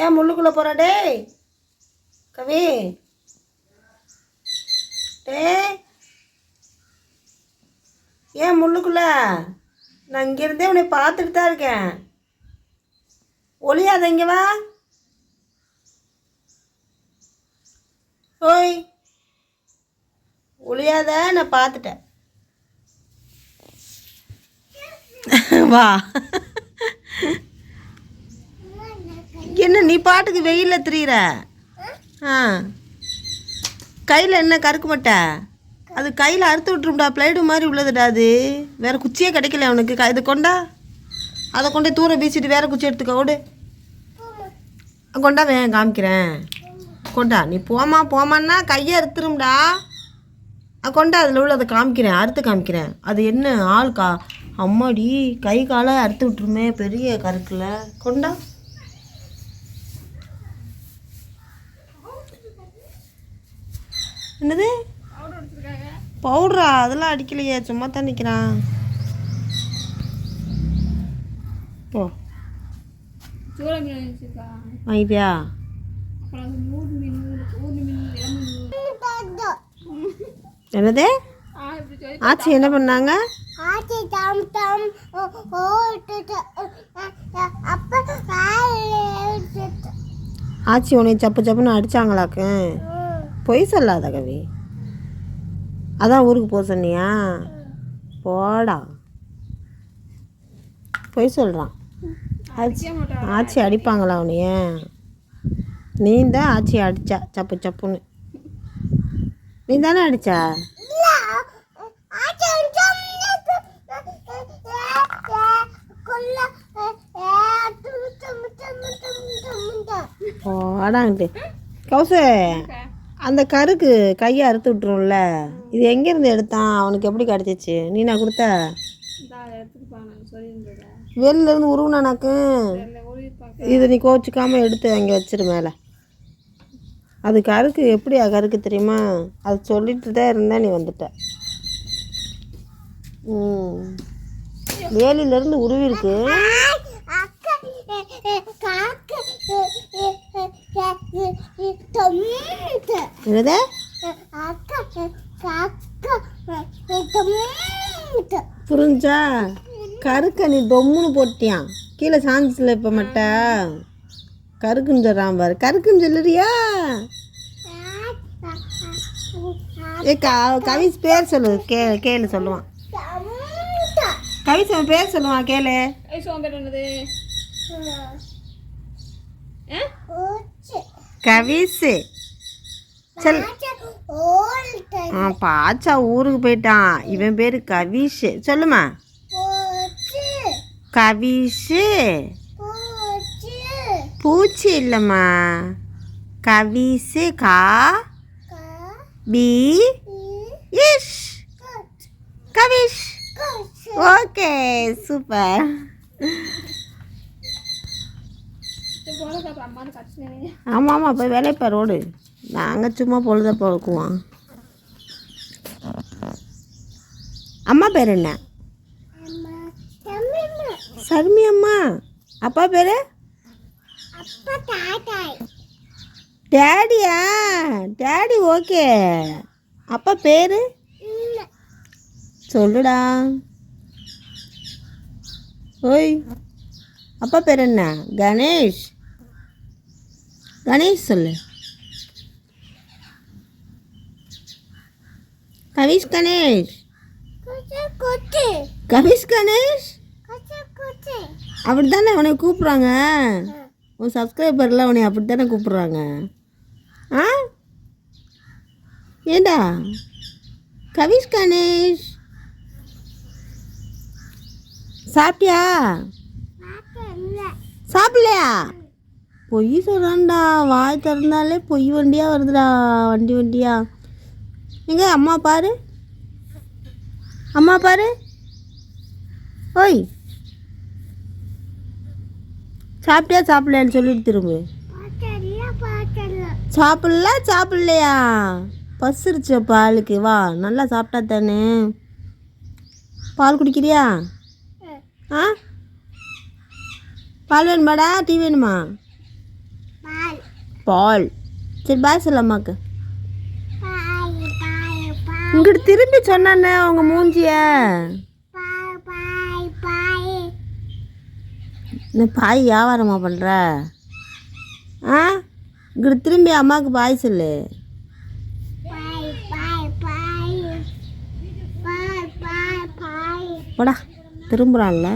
ஏன் முள்ளுக்குள்ளே போகிற டேய்? கவி. டேய். ஏன் முள்ளுக்குள்ள? நான் இங்கேருந்தே உன்னை பார்த்துட்டு தான் இருக்கேன். ஒளியாத இங்கே வா. ஓய். ஒளியாத நான் பார்த்துட்டேன். வா. என்ன நீ பாட்டுக்கு வெயிலில் திரியிற? ஆ. கையில் என்ன கருக்கு மட்டை? அது கையில் அறுத்து விட்டுரும்டா பிளைடு மாதிரி உள்ளதுடா அது. வேறு குச்சியே கிடைக்கல அவனுக்கு. க- இது கொண்டா? அதை கொண்டு தூர வீசிட்டு வேறு குச்சி எடுத்துக்க ஓடு. கொண்டா வேன் காமிக்கிறேன். கொண்டா நீ போமா போமான்னா கையை அறுத்துரும்டா. கொண்டா அதில் உள்ளதை காமிக்கிறேன் அறுத்து காமிக்கிறேன். அது என்ன ஆள் கா அம்மாடி கை காலை அறுத்து விட்டுருமே பெரிய கருக்கில். கொண்டா. என்னது? பவுடரா அதெல்லாம் அடிக்கலையே. சும்மா தான் நிற்கிறான் போ வாங்கிட்டியா என்னது? ஆச்சி என்ன பண்ணாங்க? ஆச்சி டம் டம் ஓட்டு அப்ப ஆச்சி உன்னை சப்பு சப்புன்னு அடிச்சாங்களாக்கு. பொய் சொல்லாத கவி. அதான் ஊருக்கு போக சொன்னியா? போடா. பொய் சொல்கிறான் ஆச்சி ஆச்சி அடிப்பாங்களா உன்னைய? நீ தான் ஆச்சி அடித்தா சப்பு சப்புன்னு. நீ தானே அடித்தா ஆச்சி போடாங்கிட்டு கௌசு. அந்த கருக்கு கையை அறுத்து விட்டுரும்ல. இது எங்கேருந்து எடுத்தான்? அவனுக்கு எப்படி கிடச்சிச்சு? நீ நான் கொடுத்த? இந்த எடுத்துருப்பாங்க சொல்லியிருந்ததா வெளில இருந்து உருவுனானாக்கு இதை நீ கோச்சிக்காம எடுத்து அங்கே வச்சிரு மேலே. அது கருக்கு எப்படி கருக்கு தெரியுமா? அது சொல்லிட்டு தான் இருந்தா நீ வந்துட்ட. ம். வேலியிலேருந்து உருவி என்னது? புரிஞ்சா? கருக்க நீ டொம்முன்னு போட்டியான் கீழே சாஞ்சிச்சில் இப்போ மட்டை. கருக்குன்னு சொல்கிறான் பாரு. கருக்குன்னு சொல்லுறியா? ஏ கவிஸ் பேர் சொல்லு. கே கேளு சொல்லுவான். கவிஸ் அவன் பேர் சொல்லுவான் கேளு. என்னது? கவிஸ் சல். ஆ பாச்சா ஊருக்கு போயிட்டான். இவன் பேர் கவிஷு சொல்லுமா. கவிஷு பூச்சி இல்லைம்மா. கவிஸு கா. பி. இஷ். கவிஷ். ஓகே சூப்பர் சரி போல அப்புறம் அம்மா கட்சினே ஆமாம் ஆமாம் போய் வேலைப்பா ரோடு. நாங்கள் சும்மா பொழுத பொழுக்குவோம் அம்மா பேர் என்ன? சர்மி அம்மா. அப்பா பேர்? டேடியா டேடி ஓகே அப்பா பேர்? சொல்லுடா. ஓய் அப்பா பேர் என்ன? கணேஷ். கணேஷ் சொல்லு. கவிஷ் கணேஷ். கவிஷ் கணேஷ்? அப்படி தானே உன்னை கூப்பிட்றாங்க? உன் சப்ஸ்கிரைபர்லாம் உன்னை அப்படி தானே கூப்பிட்றாங்க? ஆ? ஏண்டா? கவிஷ் கணேஷ். சாப்பிட்டியா? சாப்பிடலையா? பொய் சொல்கிறான்டா வாய் திறந்தாலே பொய் வண்டியாக வருதுடா வண்டி வண்டியா? எங்க அம்மா பாரு. அம்மா பாரு. ஓய். சாப்பிட்டியா சாப்பிடலையான்னு சொல்லிட்டு திரும்ப. சாப்பிடல சாப்பிடலையா? பசிருச்சு பாலுக்கு வா நல்லா சாப்பிட்டா தானே. பால் குடிக்கிறியா? ஆ? பால் வேணுமாடா? டீ வேணுமா? பால். சரி பாய் சொல்ல அம்மாக்கு. இங்கிட்டு திரும்பி சொன்னானே அவங்க மூஞ்சிய. இந்த பாய் வியாபாரமா பண்ணுற ஆ? இங்கிட்டு திரும்பி அம்மாவுக்கு பாய் சொல்லு. போடா திரும்புகிறான்ல